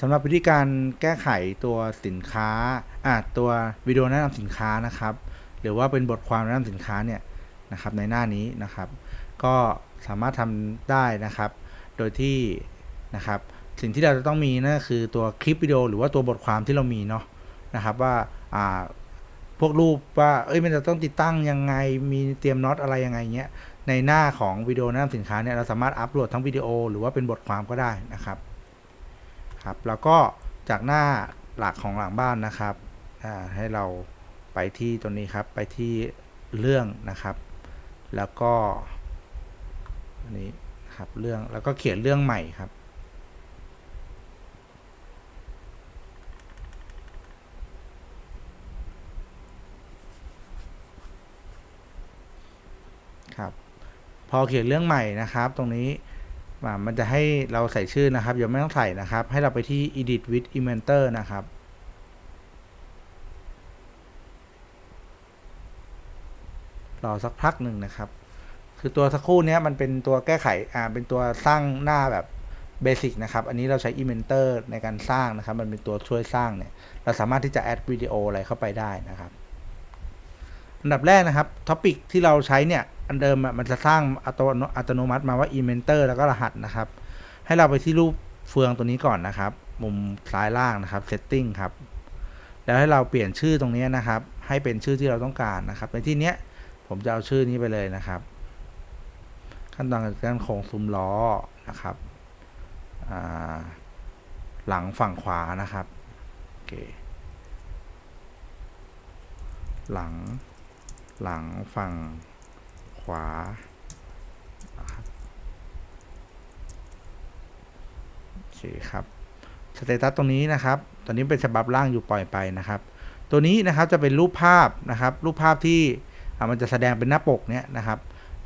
สำหรับวิธีการแก้ไขตัวสินค้าอ่าตัววิดีโอแนะนำสินค้านะครับ หรือว่าเป็นบทความแนะนำสินค้าเนี่ยนะครับในหน้านี้นะครับ ก็สามารถทำได้นะครับ โดยที่นะครับสิ่งที่เราจะต้องมีนั่นคือตัวคลิปวิดีโอหรือว่าตัวบทความที่เรามีเนาะนะครับว่าอ่าพวกรูปว่าเอ้ยมันจะต้องติดตั้งยังไงมีเตรียมน็อตอะไรยังไงเงี้ยในหน้าของวิดีโอแนะนำสินค้าเนี่ยเราสามารถอัปโหลดทั้งวิดีโอหรือว่าเป็นบทความก็ได้นะครับ ครับ แล้วก็จากหน้าหลักของหลังบ้านนะครับให้เราไปที่ตัวนี้ครับไปที่เรื่องนะครับ แล้วก็นี้ครับเรื่องแล้วก็เขียนเรื่องใหม่ครับ ครับ พอเขียนเรื่องใหม่นะครับ ตรงนี้ มันจะให้เราใส่ชื่อนะครับยังไม่ต้องใส่นะครับ ให้เราไปที่ edit with inventor นะครับ รอสักพักหนึ่งนะครับ คือตัวสักครู่นี้มันเป็นตัวแก้ไข อ่า เป็นตัวสร้างหน้าแบบเบสิกนะครับ อันนี้เราใช้ Inventor ในการสร้างนะครับ มันเป็นตัวช่วยสร้างเนี่ย เราสามารถที่จะแอดวิดีโออะไรเข้าไปได้นะครับ อันดับแรกนะครับท็อปิกที่เราใช้เนี่ย อันเดิมมันจะสร้างอัตโนตโนมัติมาว่า Inventor แล้วก็รหัสนะครับ ให้เราไปที่รูปเฟืองตัวนี้ก่อนนะครับ มุมซ้ายล่างนะครับ Setting ครับ แล้วให้เราเปลี่ยนชื่อตรงนี้นะครับ ให้เป็นชื่อที่เราต้องการนะครับ ในที่เนี้ยผมจะเอาชื่อนี้ไปเลยนะครับ ขั้นตอนการโครงซุ้มล้อนะครับหลังฝั่งขวานะครับโอเคหลังหลังฝั่ง ขวานะครับโอเคครับสเตตัสตรงนี้นะครับ ตอนนี้เป็นฉบับล่างอยู่ปล่อยไปนะครับ ตัวนี้นะครับจะเป็นรูปภาพนะครับ รูปภาพที่มันจะแสดงเป็นหน้าปกเนี้ยนะครับ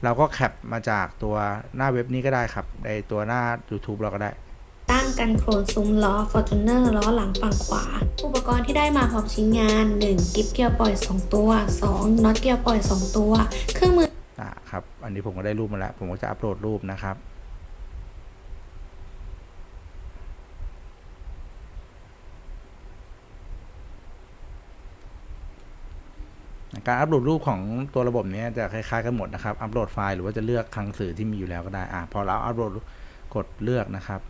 เราก็แคปมาจากตัวหน้าเว็บนี้ก็ได้ครับ ในตัวหน้า YouTube เราก็ได้ตั้งกันโคลนซุ้มล้อ Fortuner ล้อหลังฝั่งขวา อุปกรณ์ที่ได้มาพร้อมชิ้นงาน 1. กิฟเกียร์ปล่อย 2 ตัว 2. น็อตเกียร์ปล่อย 2 ตัว เครื่องมือ นนี้ผมก็ได้รูปมาแล้ว ผมก็จะอัปโหลดรูปนะครับ การอัปโหลดรูปของตัวระบบนี้จะคล้ายๆกันหมดนะครับ อัปโหลดไฟล์หรือว่าจะเลือกคลังสื่อที่มีอยู่แล้วก็ได้อ่าพอเราอัปโหลดกดเลือกนะครับ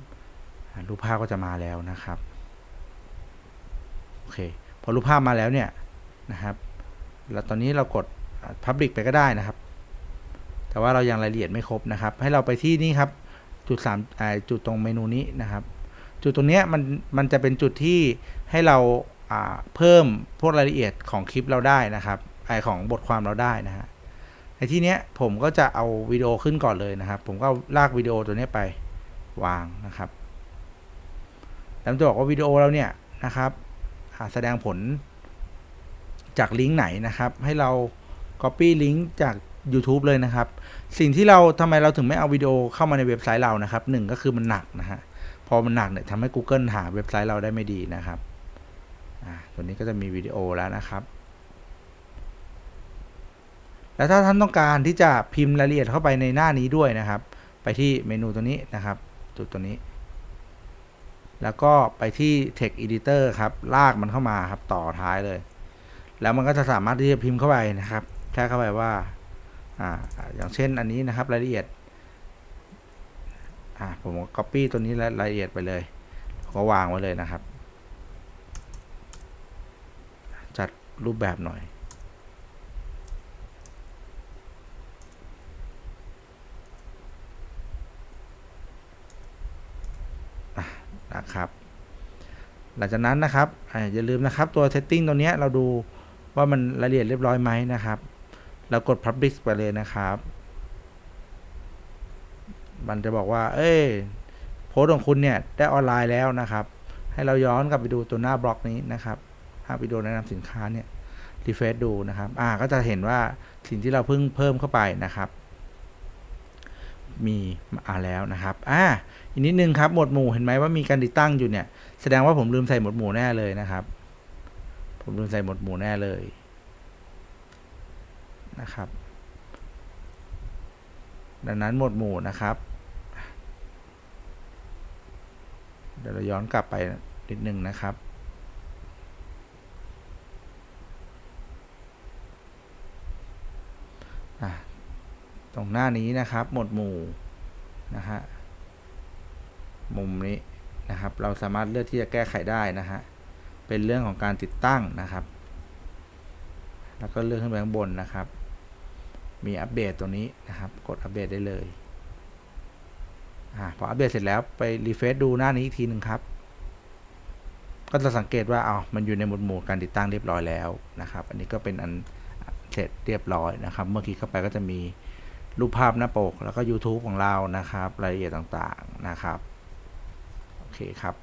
รูปภาพก็จะมาแล้วนะครับโอเคพอรูปภาพมาแล้วเนี่ยนะครับแล้วตอนนี้เรากด Public ไปก็ได้นะครับ แต่ว่าเรายังรายละเอียดไม่ครบนะครับ ให้เราไปที่นี่ครับจุดสามจุดตรงเมนูนี้นะครับ จุดตรงเนี้ยมันมันจะเป็นจุดที่ให้เราเพิ่มพวกรายละเอียดของคลิปเราได้นะครับไอของบทความเราได้นะฮะในที่เนี้ยผมก็จะเอาวิดีโอขึ้นก่อนเลยนะครับ ผมก็ลากวิดีโอตัวเนี้ยไปวางนะครับแล้วจะบอกว่าวิดีโอเราเนี่ยนะครับแสดงผลจากลิงก์ไหนนะครับ ให้เรา Copy ลิงก์จาก YouTube เลยนะครับ สิ่งที่เราทำไมเราถึงไม่เอาวิดีโอเข้ามาในเว็บไซต์เรานะครับหนึ่งก็คือมันหนักนะฮะพอมันหนักเนี่ยทำให้ Google หาเว็บไซต์เราได้ไม่ดีนะครับอ่าตัวนี้ก็จะมีวิดีโอแล้วนะครับแล้วถ้าท่านต้องการที่จะพิมพ์รายละเอียดเข้าไปในหน้านี้ด้วยนะครับ ไปที่เมนูตัวนี้นะครับจุดตัวนี้ แล้วก็ไปที่ Text Editor ครับลากมันเข้ามาครับต่อท้ายเลย แล้วมันก็จะสามารถที่จะพิมพ์เข้าไปนะครับแค่เข้าไปว่า ออย่างเช่นอันนี้นะครับรายละเอียดผมก็ copy ตัวนี้รายละเอียดไปเลย ก็วางไว้เลยนะครับ จัดรูปแบบหน่อยนะครับ หลังจากนั้นนะครับออย่าลืมนะครับตัว setting ตัวนี้เราดูว่ามันรายละเอียดเรียบร้อยไหมนะครับ เรากด publish ไปเลยนะครับ มันจะบอกว่า เอ้ย โพสของคุณเนี่ย ได้ออนไลน์แล้วนะครับ ให้เราย้อนกลับไปดูตัวหน้าบล็อกนี้นะครับภาพวิดีโอแนะนำสินค้าเนี่ยรีเฟซดูนะครับ อ่า ก็จะเห็นว่าสิ่งที่เราเพิ่งเพิ่มเข้าไปนะครับ มีมาแล้วนะครับ อ่า อีกนิดนึงครับ หมวดหมู่เห็นไหมว่ามีการติดตั้งอยู่เนี่ย แสดงว่าผมลืมใส่หมวดหมู่แน่เลยนะครับ ผมลืมใส่หมวดหมู่แน่เลย นะครับ ดังนั้นหมวดหมู่นะครับ เดี๋ยวเราย้อนกลับไปนิดนึงนะครับตรงหน้านี้นะครับ หมวดหมู่นะฮะมุมนี้นะครับ เราสามารถเลือกที่จะแก้ไขได้นะฮะเป็นเรื่องของการติดตั้งนะครับ แล้วก็เลื่อนขึ้นไปข้างบนนะครับ มีอัปเดตตัวนี้นะครับ กดอัปเดตได้เลยอาพออัปเดตเสร็จแล้วไปรีเฟรชดูหน้านี้อีกทีหนึ่งครับ ก็จะสังเกตว่าเอามันอยู่ในหมวดหมู่การติดตั้งเรียบร้อยแล้วนะครับ อันนี้ก็เป็นอันเสร็จเรียบร้อยนะครับ เมื่อกี้เข้าไปก็จะมีรูปภาพหน้าปก แล้วก็ YouTube ของเรานะครับ รายละเอียดต่างๆนะครับ โอเคครับ